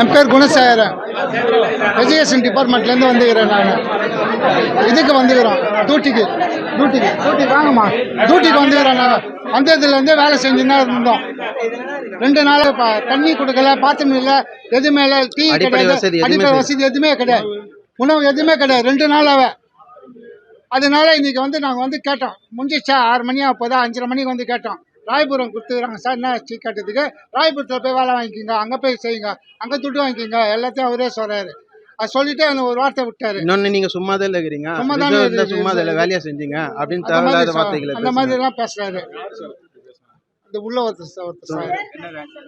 என் பேர் குணசேகரன். எஜுகேஷன் டிபார்ட்மெண்ட்லேருந்து வந்துக்கிறேன் நான். இதுக்கு வந்துக்கிறோம் டியூட்டிக்கு டியூட்டிக்கு டியூட்டி வாங்கம்மா. டியூட்டிக்கு வந்துக்கிறோம் நாங்கள் வந்ததுலேருந்தே வேலை செஞ்சுன்னு இருந்தோம். ரெண்டு நாள் தண்ணி கொடுக்கல பாத்ரூம் இல்லை எதுவுமே இல்லை டீ கிடையாது. அடிப்படை. வசதி எதுவுமே கிடையாது. உணவு எதுவுமே கிடையாது. ரெண்டு நாளாவே அதனால இன்னைக்கு வந்து நாங்கள் வந்து கேட்டோம். முடிஞ்சிச்சா? ஆறு மணி அப்போதான் அஞ்சரை மணிக்கு வந்து கேட்டோம். ராயபுரம் கொடுத்துக்கிறாங்க சார் என்ன ஆச்சு கேட்டதுக்கு ராயபுரத்தில் போய் வேலை வாங்கிக்கிங்க. அங்கே போய் செய்யுங்க. அங்கே துட்டு வாங்கிக்கிங்க. எல்லாத்தையும் அவரே சொல்கிறாரு அது சொல்லிட்டு அந்த ஒரு வார்த்தை விட்டாரு. இன்னொன்னு நீங்க சும்மா தான் இருக்கிறீங்க சும்மா தானே. சும்மா தான் வேலையா செஞ்சீங்க? அப்படின்னு மாதிரி தேவையில்லாத வார்த்தைகளை அந்த பேசுறாங்க. மாதிரிலாம் பேசுறாரு. இந்த உள்ள ஒருத்தர் ஒருத்தர்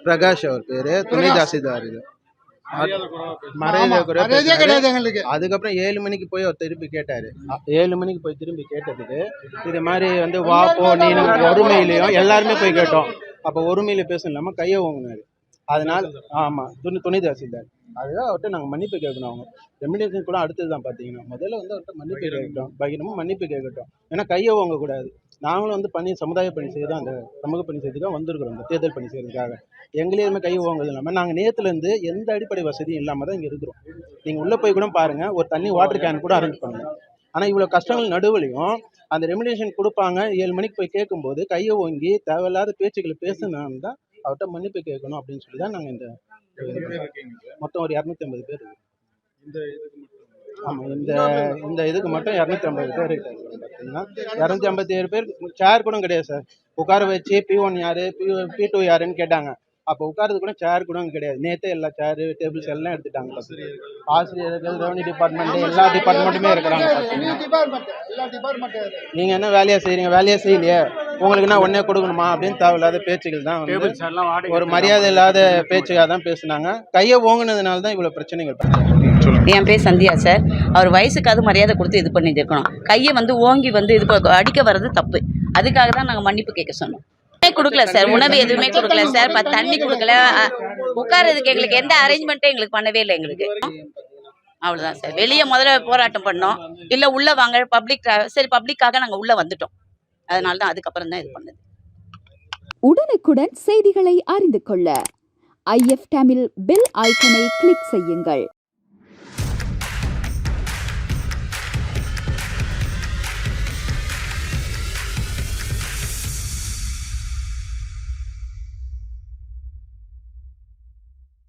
பிரகாஷ் அவர் பேரு. துணை. தாசில்தார் இது. கிடையாது எங்களுக்கு. அதுக்கப்புறம் ஏழு மணிக்கு போய் அவர் திருப்பி கேட்டாரு. ஏழு மணிக்கு போய் திரும்பி கேட்டதுக்கு இது மாதிரி வந்து வா போ நீ ஒருமையிலையும் எல்லாருமே போய் கேட்டோம். அப்போ ஒருமையில பேச இல்லாம கையை வாங்கினாரு அதனால ஆமா துணை துணை தாசில்தார். அதுதான் அவர்கிட்ட நாங்கள் மன்னிப்பு கேட்கணும் அவங்க. ரெமிடேஷன் கூட அடுத்தது தான் பார்த்தீங்கன்னா முதல்ல வந்து அவர்கிட்ட மன்னிப்பு கேட்கட்டும். பகிரமும் மன்னிப்பு கேட்கட்டும். ஏன்னா கையை வாங்க கூடாது நாங்களும் வந்து பணி சமுதாய பணி செய்ய தான் அந்த சமூக பணி தான் வந்திருக்கிறோம். இந்த தேர்தல் பணி செய்யறதுக்காக எங்களே எதுவுமே கை வாங்குறது இல்லாமல் நாங்கள் நேற்றுலேருந்து எந்த அடிப்படை வசதியும் இல்லாமல் தான் இங்கே இருக்கிறோம். நீங்கள் உள்ளே போய் கூட பாருங்கள் ஒரு தண்ணி வாட்டர் கேன் கூட அரேஞ்ச் பண்ணுங்க. ஆனால் இவ்வளோ கஷ்டங்கள் நடுவுலையும் அந்த ரெமிடேஷன் கொடுப்பாங்க. ஏழு மணிக்கு போய் கேட்கும்போது கையை ஓங்கி தேவையில்லாத பேச்சுக்களை பேசுனான்னு தான் அவர்கிட்ட மன்னிப்பு கேட்கணும் அப்படின்னு சொல்லி தான் நாங்கள் இந்த மொத்தம் ஒரு இரநூத்தி ஐம்பது பேர் இருக்கோம். ஆமாம் இந்த இந்த இதுக்கு மட்டும் இரநூத்தி ஐம்பது பேர் இருக்காங்க பார்த்தீங்கன்னா இரநூத்தி ஐம்பத்தி ஏழு பேர் சேர் கூட கிடையாது சார் உட்கார வச்சு பி ஒன் யாரு பி பி டூ யாருன்னு கேட்டாங்க. அப்போ உட்காரது கூட சேர் கூட கிடையாது. நேற்றே எல்லா சேரு டேபிள்ஸ் எல்லாம் எடுத்துட்டாங்க. ஆசிரியர்கள் ரெவன்யூ டிபார்ட்மெண்ட் எல்லா டிபார்ட்மெண்ட்டுமே இருக்கிறாங்க. நீங்கள் என்ன வேலையா செய்றீங்க? வேலையா செய்யலையே? உங்களுக்கு என்ன உடனே கொடுக்கணுமா அப்படின்னு தேவையில்லாத பேச்சுகள் தான் வந்து ஒரு மரியாதை இல்லாத பேச்சுக்காக தான் பேசுனாங்க. கையை ஓங்குனதுனால தான் இவ்வளோ பிரச்சனைகள் என் பேர் சந்தியா சார். அவர் வயசுக்காவது மரியாதை கொடுத்து இது பண்ணி இருக்கணும் கையை வந்து ஓங்கி வந்து இது அடிக்க வர்றது தப்பு. அதுக்காக தான் நாங்கள் மன்னிப்பு கேட்க சொன்னோம். கொடுக்கல சார். உணவு எதுவுமே கொடுக்கல சார். ப- தண்ணி கொடுக்கல. அ, உட்கார்றதுக்கு எங்களுக்கு எந்த அரேஞ்ச்மெண்ட்டும் எங்களுக்கு பண்ணவே இல்லை எங்களுக்கு. அவ்வளோதான் சார். வெளியே முதல்ல போராட்டம் பண்ணோம். இல்லை உள்ளே வாங்க பப்ளிக் சரி பப்ளிக்காக நாங்கள் உள்ளே வந்துட்டோம். அதனால தான் அதுக்கப்புறம் தான் இது பண்ணது. உடனுக்குடன் செய்திகளை அறிந்து கொள்ள ஐஎஃப் டேமில் பெல் ஐக்கனை கிளிக் செய்யுங்கள்.